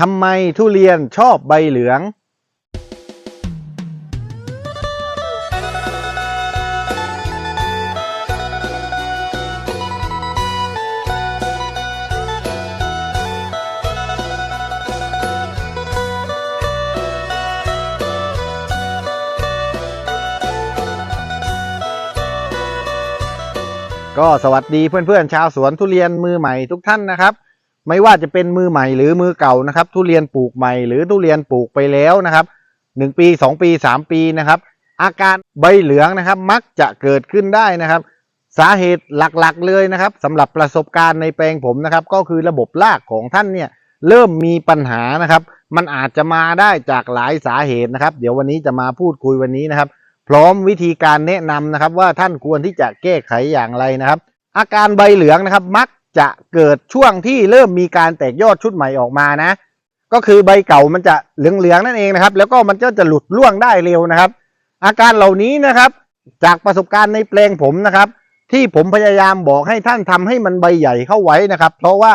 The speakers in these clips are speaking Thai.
ทำไมทุเรียนชอบใบเหลือง ก็สวัสดีเพื่อนๆ ชาวสวนทุเรียนมือใหม่ทุกท่านนะครับ ไม่ว่าจะเป็นมือใหม่หรือมือเก่านะครับ ทุเรียนปลูกใหม่หรือทุเรียนปลูกไปแล้วนะครับหนึ่งปีสองปีสามปีนะครับ อาการใบเหลืองนะครับมักจะเกิดขึ้นได้นะครับ สาเหตุหลักๆเลยนะครับสำหรับประสบการณ์ในแปลงผมนะครับ ก็คือระบบรากของท่านเนี่ยเริ่มมีปัญหานะครับ มันอาจจะมาได้จากหลายสาเหตุนะครับ เดี๋ยววันนี้จะมาพูดคุยวันนี้นะครับ พร้อมวิธีการแนะนำนะครับว่าท่านควรที่จะแก้ไขอย่างไรนะครับ อาการใบเหลืองนะครับมัก จะเกิดช่วงที่เริ่มมีการแตกยอดชุดใหม่ออกมานะ ก็คือใบเก่ามันจะเหลืองๆนั่นเองนะครับ แล้วก็มันก็จะหลุดร่วงได้เร็วนะครับ อาการเหล่านี้นะครับ จากประสบการณ์ในแปลงผมนะครับ ที่ผมพยายามบอกให้ท่านทำให้มันใบใหญ่เข้าไว้นะครับ เพราะว่า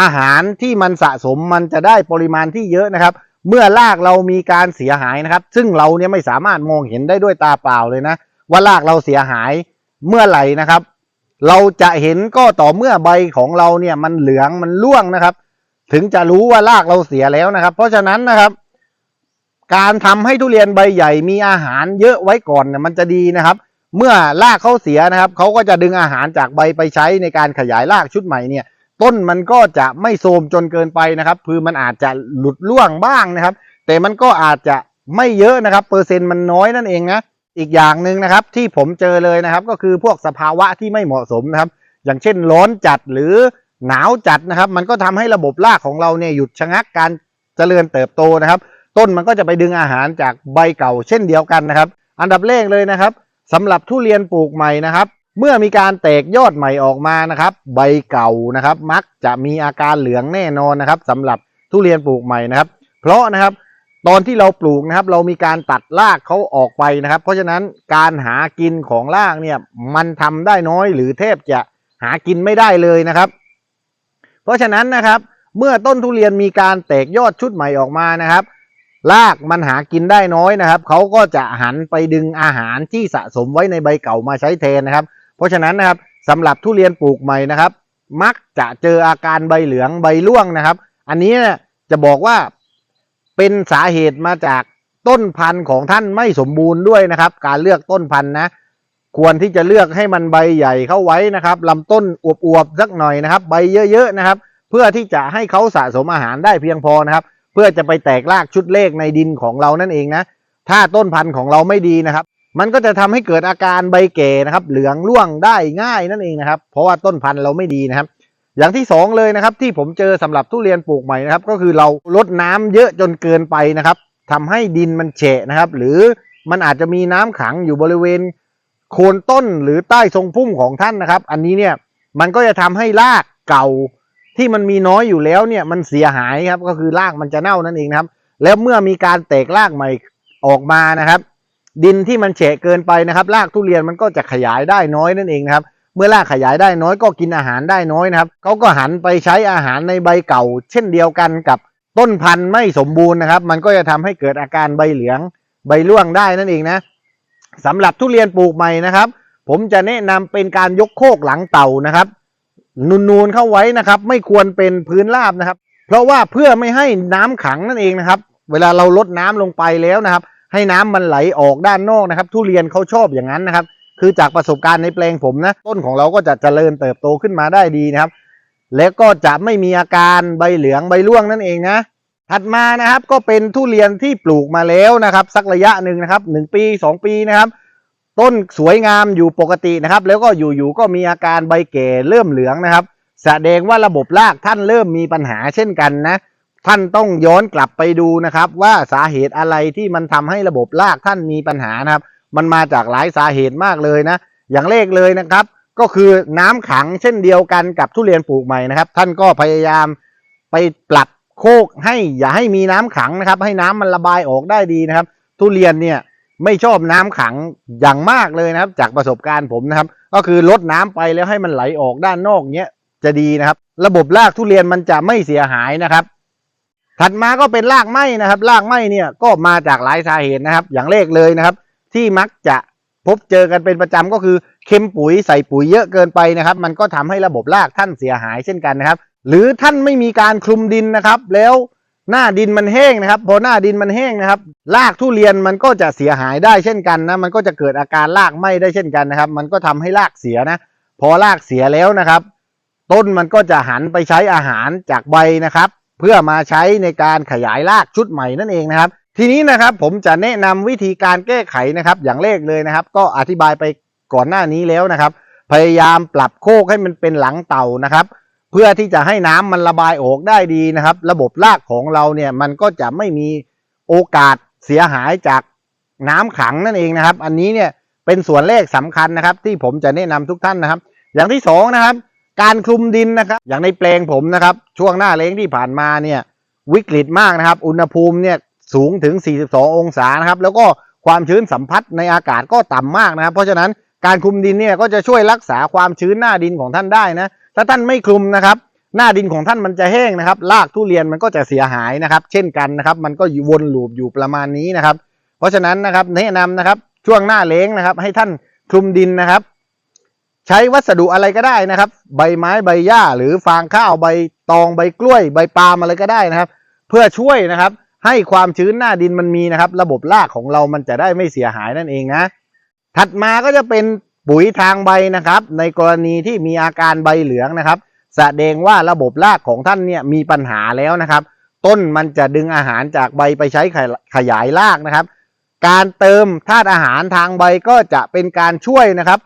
อาหารที่มันสะสมมันจะได้ปริมาณที่เยอะนะครับ เมื่อรากเรามีการเสียหายนะครับ ซึ่งเราเนี่ยไม่สามารถมองเห็นได้ด้วยตาเปล่าเลยนะ ว่ารากเราเสียหายเมื่อไหร่นะครับ เราจะเห็นก็ต่อเมื่อใบของเราเนี่ยมันเหลืองมันร่วงนะครับ ถึงจะรู้ว่ารากเราเสียแล้วนะครับ เพราะฉะนั้นนะครับ การทำให้ทุเรียนใบใหญ่มีอาหารเยอะไว้ก่อนเนี่ยมันจะดีนะครับ เมื่อรากเขาเสียนะครับเขาก็จะดึงอาหารจากใบไปใช้ในการขยายรากชุดใหม่เนี่ย ต้นมันก็จะไม่โทรมจนเกินไปนะครับคือมันอาจจะหลุดร่วงบ้างนะครับ แต่มันก็อาจจะไม่เยอะนะครับ เปอร์เซ็นต์มันน้อยนั่นเองนะ อีกอย่างหนึ่งนะครับที่ผมเจอเลยนะครับ ก็คือพวกสภาวะที่ไม่เหมาะสมนะครับ อย่างเช่นร้อนจัดหรือหนาวจัดนะครับ มันก็ทำให้ระบบรากของเราเนี่ยหยุดชะงักการเจริญเติบโตนะครับ ต้นมันก็จะไปดึงอาหารจากใบเก่าเช่นเดียวกันนะครับ อันดับแรกเลยนะครับสำหรับทุเรียนปลูกใหม่นะครับ เมื่อมีการแตกยอดใหม่ออกมานะครับ ใบเก่านะครับ มักจะมีอาการเหลืองแน่นอนนะครับสำหรับทุเรียนปลูกใหม่นะครับ เพราะนะครับ ตอนที่เราปลูกนะครับ เรามีการตัดรากเขาออกไปนะครับ เพราะฉะนั้นการหากินของรากเนี่ยมันทำได้น้อยหรือแทบจะหากินไม่ได้เลยนะครับ เพราะฉะนั้นนะครับ เมื่อต้นทุเรียนมีการแตกยอดชุดใหม่ออกมานะครับรากมันหากินได้น้อยนะครับเขาก็จะหันไปดึงอาหารที่สะสมไว้ในใบเก่ามาใช้แทนนะครับ เพราะฉะนั้นนะครับสำหรับทุเรียนปลูกใหม่นะครับ มักจะเจออาการใบเหลืองใบร่วงนะครับ อันนี้จะบอกว่า เป็นสาเหตุมาจากต้นพันธุ์ของท่านไม่สมบูรณ์ด้วยนะครับ การเลือกต้นพันธุ์นะ ควรที่จะเลือกให้มันใบใหญ่เข้าไว้นะครับลำต้นอวบๆสักหน่อยนะครับ ใบเยอะๆนะครับ เพื่อที่จะให้เขาสะสมอาหารได้เพียงพอนะครับ เพื่อจะไปแตกรากชุดเลขในดินของเรานั่นเองนะ ถ้าต้นพันธุ์ของเราไม่ดีนะครับ มันก็จะทำให้เกิดอาการใบแก่นะครับ เหลืองร่วงได้ง่ายนั่นเองนะครับ เพราะว่าต้นพันธุ์เราไม่ดีนะครับ อย่างที่สองเลยนะครับ ที่ผมเจอสำหรับทุเรียนปลูกใหม่นะครับ ก็คือเราลดน้ำเยอะจนเกินไปนะครับทำให้ดินมันแฉะนะครับ หรือมันอาจจะมีน้ำขังอยู่บริเวณโคนต้นหรือใต้ทรงพุ่มของท่านนะครับ อันนี้เนี่ยมันก็จะทำให้รากเก่าที่มันมีน้อยอยู่แล้วเนี่ยมันเสียหายครับก็คือรากมันจะเน่านั่นเองนะครับ แล้วเมื่อมีการแตกรากใหม่ออกมานะครับ ดินที่มันแฉะเกินไปนะครับรากทุเรียนมันก็จะขยายได้น้อยนั่นเองนะครับ เมื่อรากขยายได้น้อยก็กินอาหารได้น้อยนะครับเขาก็หันไปใช้อาหารในใบเก่า เช่นเดียวกันกับต้นพันธุ์ไม่สมบูรณ์นะครับ มันก็จะทำให้เกิดอาการใบเหลืองใบร่วงได้นั่นเองนะสำหรับทุเรียนปลูกใหม่นะครับ ผมจะแนะนำเป็นการยกโคกหลังเต่านะครับ นูนๆเข้าไว้นะครับ ไม่ควรเป็นพื้นราบนะครับ เพราะว่าเพื่อไม่ให้น้ำขังนั่นเองนะครับ เวลาเราลดน้ำลงไปแล้วนะครับ ให้น้ำมันไหลออกด้านนอกนะครับ ทุเรียนเขาชอบอย่างนั้นนะครับ คือจากประสบการณ์ในแปลงผมนะ ต้นของเราก็จะเจริญเติบโตขึ้นมาได้ดีนะครับ แล้วก็จะไม่มีอาการใบเหลืองใบร่วงนั่นเองนะ ถัดมานะครับก็เป็นทุเรียนที่ปลูกมาแล้วนะครับ สักระยะหนึ่งนะครับหนึ่งปีสองปีนะครับ ต้นสวยงามอยู่ปกตินะครับ แล้วก็อยู่ๆก็มีอาการใบแก่เริ่มเหลืองนะครับ แสดงว่าระบบรากท่านเริ่มมีปัญหาเช่นกันนะท่านต้องย้อนกลับไปดูนะครับ ว่าสาเหตุอะไรที่มันทำให้ระบบรากท่านมีปัญหานะครับ มันมาจากหลายสาเหตุมากเลยนะ อย่างแรกเลยนะครับ ก็คือน้ำขังเช่นเดียวกันกับทุเรียนปลูกใหม่นะครับ ท่านก็พยายามไปปรับโคกให้อย่าให้มีน้ำขังนะครับ ให้น้ำมันระบายออกได้ดีนะครับ ทุเรียนเนี่ยไม่ชอบน้ำขังอย่างมากเลยนะครับ จากประสบการณ์ผมนะครับ ก็คือลดน้ำไปแล้วให้มันไหลออกด้านนอกเนี้ยจะดีนะครับ ระบบรากทุเรียนมันจะไม่เสียหายนะครับ ถัดมาก็เป็นรากไหม้นะครับรากไหม้เนี่ยก็มาจากหลายสาเหตุนะครับ อย่างแรกเลยนะครับ ที่มักจะพบเจอกันเป็นประจำก็คือเค็มปุ๋ยใส่ปุ๋ยเยอะเกินไปนะครับ มันก็ทำให้ระบบรากท่านเสียหายเช่นกันนะครับ หรือท่านไม่มีการคลุมดินนะครับ แล้วหน้าดินมันแห้งนะครับพอหน้าดินมันแห้งนะครับรากทุเรียนมันก็จะเสียหายได้เช่นกันนะมันก็จะเกิดอาการรากไหม้ได้เช่นกันนะครับ มันก็ทำให้รากเสียนะ พอรากเสียแล้วนะครับ ต้นมันก็จะหันไปใช้อาหารจากใบนะครับ เพื่อมาใช้ในการขยายรากชุดใหม่นั่นเองนะครับ ทีนี้นะครับผมจะแนะนำวิธีการแก้ไขนะครับ อย่างแรกเลยนะครับ ก็อธิบายไปก่อนหน้านี้แล้วนะครับ พยายามปรับโคกให้มันเป็นหลังเต่านะครับ เพื่อที่จะให้น้ำมันระบายออกได้ดีนะครับ ระบบรากของเราเนี่ยมันก็จะไม่มีโอกาสเสียหายจากน้ำขังนั่นเองนะครับ อันนี้เนี่ยเป็นส่วนแรกสำคัญนะครับ ที่ผมจะแนะนำทุกท่านนะครับ อย่างที่สองนะครับ การคลุมดินนะครับ อย่างในแปลงผมนะครับ ช่วงหน้าแล้งที่ผ่านมาเนี่ยวิกฤตมากนะครับ อุณหภูมิเนี่ย สูงถึง 42 องศานะครับ แล้วก็ความชื้นสัมผัสในอากาศก็ต่ำมากนะครับ เพราะฉะนั้นการคลุมดินเนี่ยก็จะช่วยรักษาความชื้นหน้าดินของท่านได้นะ ถ้าท่านไม่คลุมนะครับ หน้าดินของท่านมันจะแห้งนะครับ รากทุเรียนมันก็จะเสียหายนะครับ เช่นกันนะครับ มันก็วนลูปอยู่ประมาณนี้นะครับ เพราะฉะนั้นนะครับแนะนำนะครับช่วงหน้าเล้งนะครับ ให้ท่านคลุมดินนะครับ ใช้วัสดุอะไรก็ได้นะครับ ใบไม้ใบหญ้าหรือฟางข้าวใบตองใบกล้วย ใบปาล์มอะไรก็ได้นะครับ เพื่อช่วยนะครับ ให้ความชื้นหน้าดินมันมีนะครับ ระบบรากของเรามันจะได้ไม่เสียหายนั่นเองนะ ถัดมาก็จะเป็นปุ๋ยทางใบนะครับ ในกรณีที่มีอาการใบเหลืองนะครับแสดงว่าระบบรากของท่านเนี่ยมีปัญหาแล้วนะครับ ต้นมันจะดึงอาหารจากใบไปใช้ขยขยายรากนะครับ การเติมธาตุอาหารทางใบก็จะเป็นการช่วยนะครับ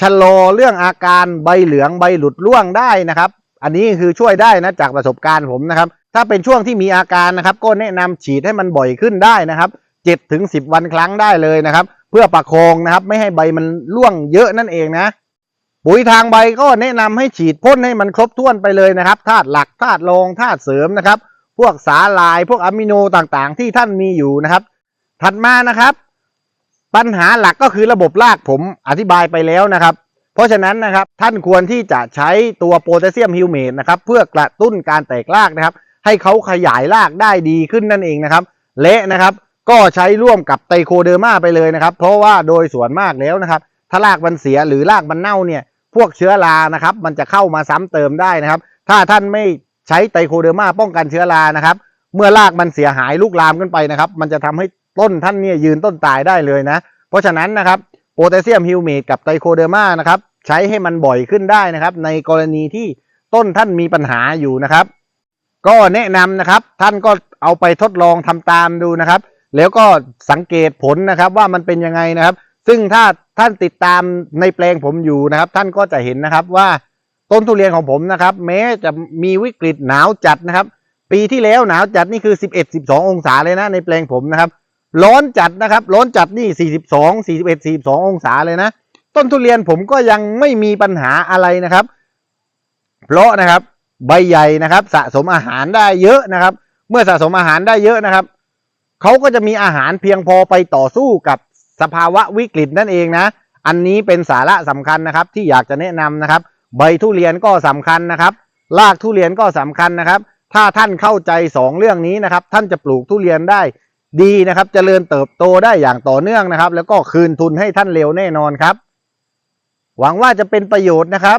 ชะลอเรื่องอาการใบเหลืองใบหลุดร่วงได้นะครับ อันนี้คือช่วยได้นะจากประสบการณ์ผมนะครับ ถ้าเป็นช่วงที่มีอาการนะครับ ก็แนะนำฉีดให้มันบ่อยขึ้นได้นะครับ7ถึง10วันครั้งได้เลยนะครับ เพื่อประคองนะครับ ไม่ให้ใบมันร่วงเยอะนั่นเองนะ ปุ๋ยทางใบก็แนะนำให้ฉีดพ่นให้มันครบถ้วนไปเลยนะครับธาตุหลักธาตุรองธาตุเสริมนะครับ พวกสาลายพวกอะมิโนต่างๆ ที่ท่านมีอยู่นะครับ ถัดมานะครับ ปัญหาหลักก็คือระบบรากผมอธิบายไปแล้วนะครับเพราะฉะนั้นนะครับท่านควรที่จะใช้ตัวโพแทสเซียมฮิวเมตนะครับเพื่อกระตุ้นการแตกรากนะครับ ให้เขาขยายรากได้ดีขึ้นนั่นเองนะครับ และนะครับก็ใช้ร่วมกับไตโคเดอร์มาไปเลยนะครับ เพราะว่าโดยส่วนมากแล้วนะครับ ถ้ารากมันเสียหรือรากมันเน่าเนี่ย พวกเชื้อรานะครับ มันจะเข้ามาซ้ำเติมได้นะครับ ถ้าท่านไม่ใช้ไตโคเดอร์มาป้องกันเชื้อรานะครับ เมื่อรากมันเสียหายลุกลามขึ้นไปนะครับ มันจะทำให้ต้นท่านเนี่ยยืนต้นตายได้เลยนะ เพราะฉะนั้นนะครับโพแทสเซียมฮิวเมตกับไตโคเดอร์มานะครับใช้ให้มันบ่อยขึ้นได้นะครับ ในกรณีที่ต้นท่านมีปัญหาอยู่นะครับ ก็แนะนำนะครับ ท่านก็เอาไปทดลองทำตามดูนะครับ แล้วก็สังเกตผลนะครับว่ามันเป็นยังไงนะครับ ซึ่งถ้าท่านติดตามในแปลงผมอยู่นะครับ ท่านก็จะเห็นนะครับว่าต้นทุเรียนของผมนะครับ แม้จะมีวิกฤตหนาวจัดนะครับ ปีที่แล้วหนาวจัดนี่คือ 11 12 องศาเลยนะในแปลงผมนะครับ ร้อนจัดนะครับ ร้อนจัดนี่ 42 41 42 องศาเลยนะ ต้นทุเรียนผมก็ยังไม่มีปัญหาอะไรนะครับ เพราะนะครับ ใบใหญ่นะครับ สะสมอาหารได้เยอะนะครับ เมื่อสะสมอาหารได้เยอะนะครับเขาก็จะมีอาหารเพียงพอไปต่อสู้กับสภาวะวิกฤตนั่นเองนะ อันนี้เป็นสาระสำคัญนะครับ ที่อยากจะแนะนำนะครับ ใบทุเรียนก็สำคัญนะครับรากทุเรียนก็สำคัญนะครับ ถ้าท่านเข้าใจสองเรื่องนี้นะครับ ท่านจะปลูกทุเรียนได้ดีนะครับเจริญเติบโตได้อย่างต่อเนื่องนะครับ แล้วก็คืนทุนให้ท่านเร็วแน่นอนครับ หวังว่าจะเป็นประโยชน์นะครับ